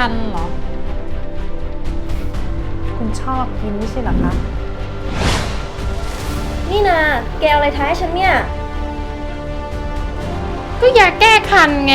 คันเหรอ คุณชอบกินไม่ใช่เหรอคะ นี่นาแกเอาอะไรท้ายฉันเนี่ย ก็ยาแก้คันไง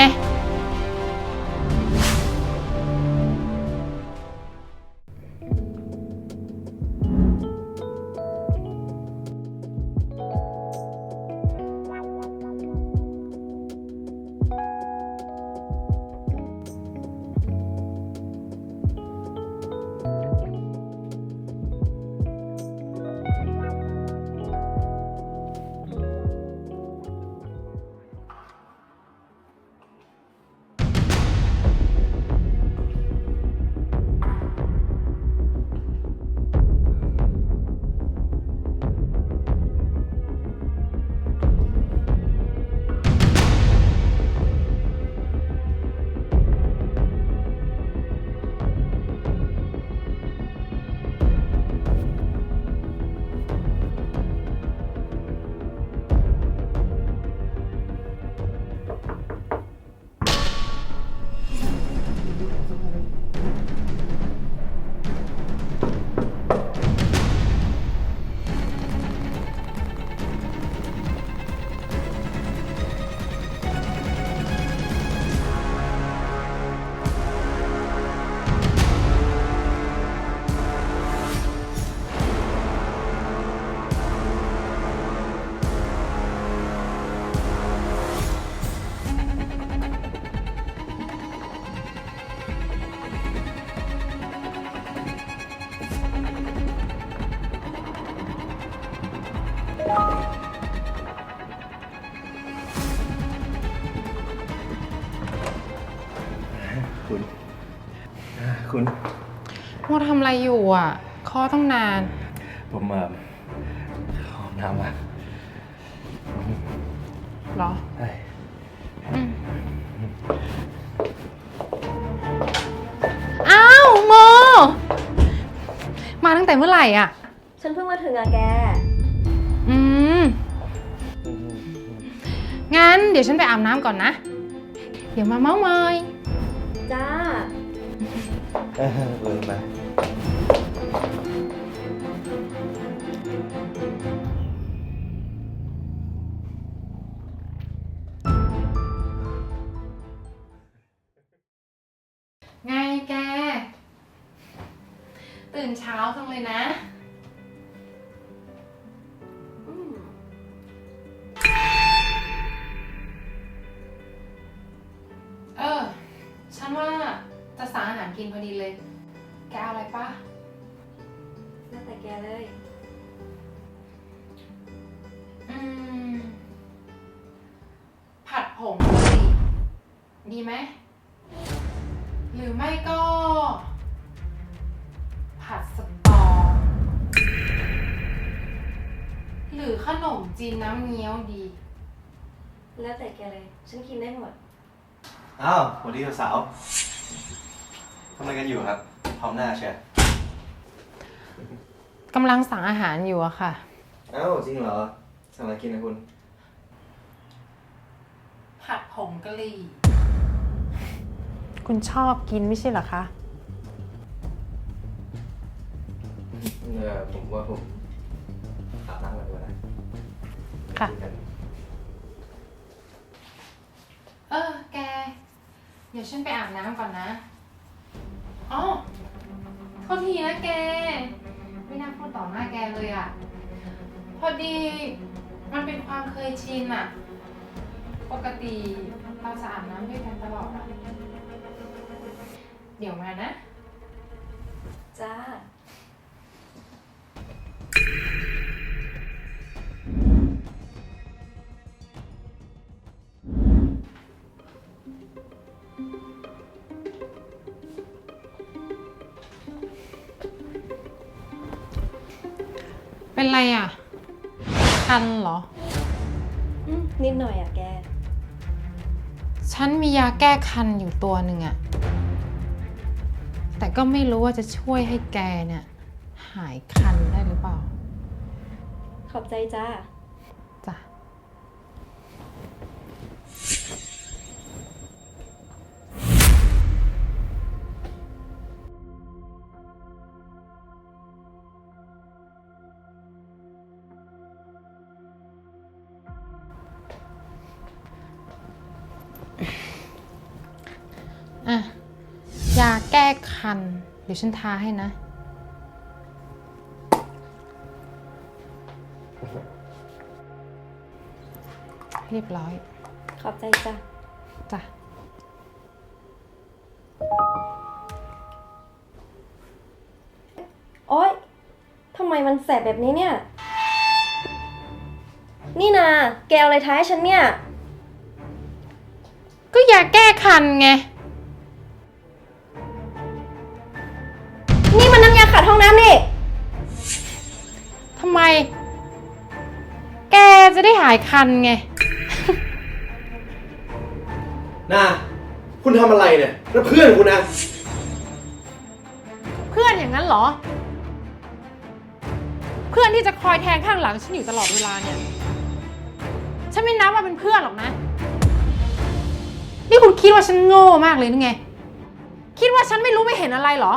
โมทำอะไรอยู่อะข้อต้องนาน ผมเอ่อขอน้ำอะเหรอใช่อืมอ้าวโม มาตั้งแต่เมื่อไหร่อะ ฉันเพิ่งมาถึงอะแก อืม งั้นเดี๋ยวฉันไปอาบน้ำก่อนนะ เดี๋ยวมาเมาส์มอย จ้า เออเลยมาไงแก ตื่นเช้าจังเลยนะ ไหม หรือไม่ก็ ผัดสตอ หรือขนมจีนน้ำเงี้ยวดี แล้วแต่แกเลย ฉันกินได้หมด อ้าวสวัสดีสาวทำอะไรกันอยู่ครับ พร้อมหน้าเชียร์กำลังสั่งอาหารอยู่อะค่ะ อ้าวจริงเหรอ สั่งอะไรกินนะคุณ ผัดผงกะหรี่ คุณชอบกินไม่ใช่เหรอคะ เออผมว่าผมอาบน้ำก่อนดีกว่านะค่ะกินกันเออ แก เดี๋ยวฉันไปอาบน้ำก่อนนะ อ๋อโทษทีนะแก ไม่น่าพูดต่อหน้าแกเลยอะพอดีมันเป็นความเคยชินอะปกติเราจะอาบน้ำด้วยกันตลอดอะ เดี๋ยวมานะ จ้า เป็นไรอะคันเหรอ อืมนิดหน่อยอะแก ฉันมียาแก้คันอยู่ตัวหนึ่งอะ แต่ก็ไม่รู้ว่าจะช่วยให้แกเนี่ย หายคันได้หรือเปล่า ขอบใจจ้า แก้คัน เดี๋ยวฉันทาให้นะ เรียบร้อย ขอบใจจ้ะ จ้ะ โอ๊ยทำไมมันแสบแบบนี้เนี่ย นี่นา แกเอาอะไรท้ายฉันเนี่ย ก็อยากแก้คันไง มันน้ำยาขัดห้องน้ำนี่ ทำไม แกจะได้หายคันไงนาคุณทำอะไรเนี่ยแล้วเพื่อนคุณนะ เพื่อนอย่างนั้นเหรอ เพื่อนที่จะคอยแทงข้างหลังฉันอยู่ตลอดเวลาเนี่ย ฉันไม่นับว่าเป็นเพื่อนหรอกนะ นี่คุณคิดว่าฉันโง่มากเลยนึกไง คิดว่าฉันไม่รู้ไม่เห็นอะไรเหรอ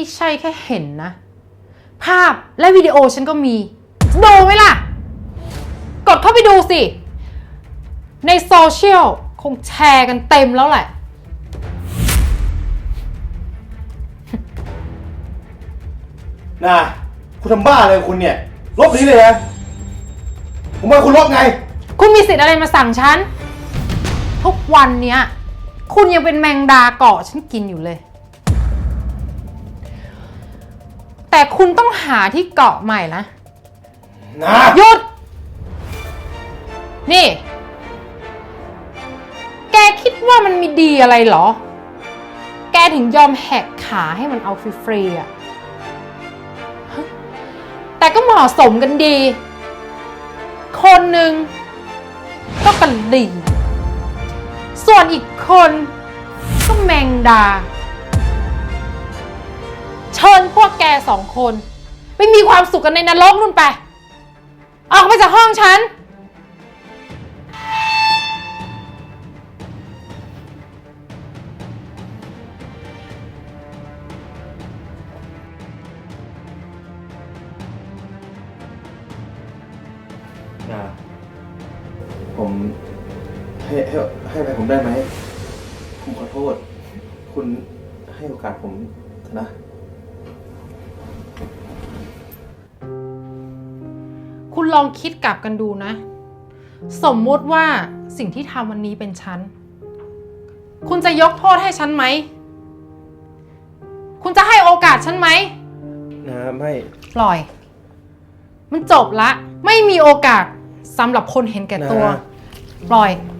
ไม่ใช่แค่เห็นนะ ภาพและวิดีโอฉันก็มี ดูไหมล่ะ กดเข้าไปดูสิ ในโซเชียลคงแชร์กันเต็มแล้วแหละนาคุณทำบ้าอะไรของคุณเนี่ย ลบนี้เลยนะผมว่าคุณลบไง คุณมีสิทธิ์อะไรมาสั่งฉัน ทุกวันเนี้ย คุณยังเป็นแมงดาเกาะฉันกินอยู่เลย คุณต้องหาที่เกาะใหม่นะนาหยุด นี่ แกคิดว่ามันมีดีอะไรเหรอ แกถึงยอมแหกขาให้มันเอาฟรีๆอะฮะแต่ก็เหมาะสมกันดี คนหนึ่งก็กระดิ่งส่วนอีกคนก็แมงดา แกสองคนไปมีความสุขกันในนรกนู่นไป ออกไปจากห้องฉันนาผมให้ให้ให้ไปผมได้ไหมผมขอโทษ คุณให้โอกาสผมเถอะนะ ลองคิดกลับกันดูนะ สมมุติว่าสิ่งที่ทำวันนี้เป็นฉัน คุณจะยกโทษให้ฉันไหม คุณจะให้โอกาสฉันไหม นะไม่ปล่อย มันจบละ ไม่มีโอกาสสำหรับคนเห็นแก่ตัว นะ ปล่อยออกไป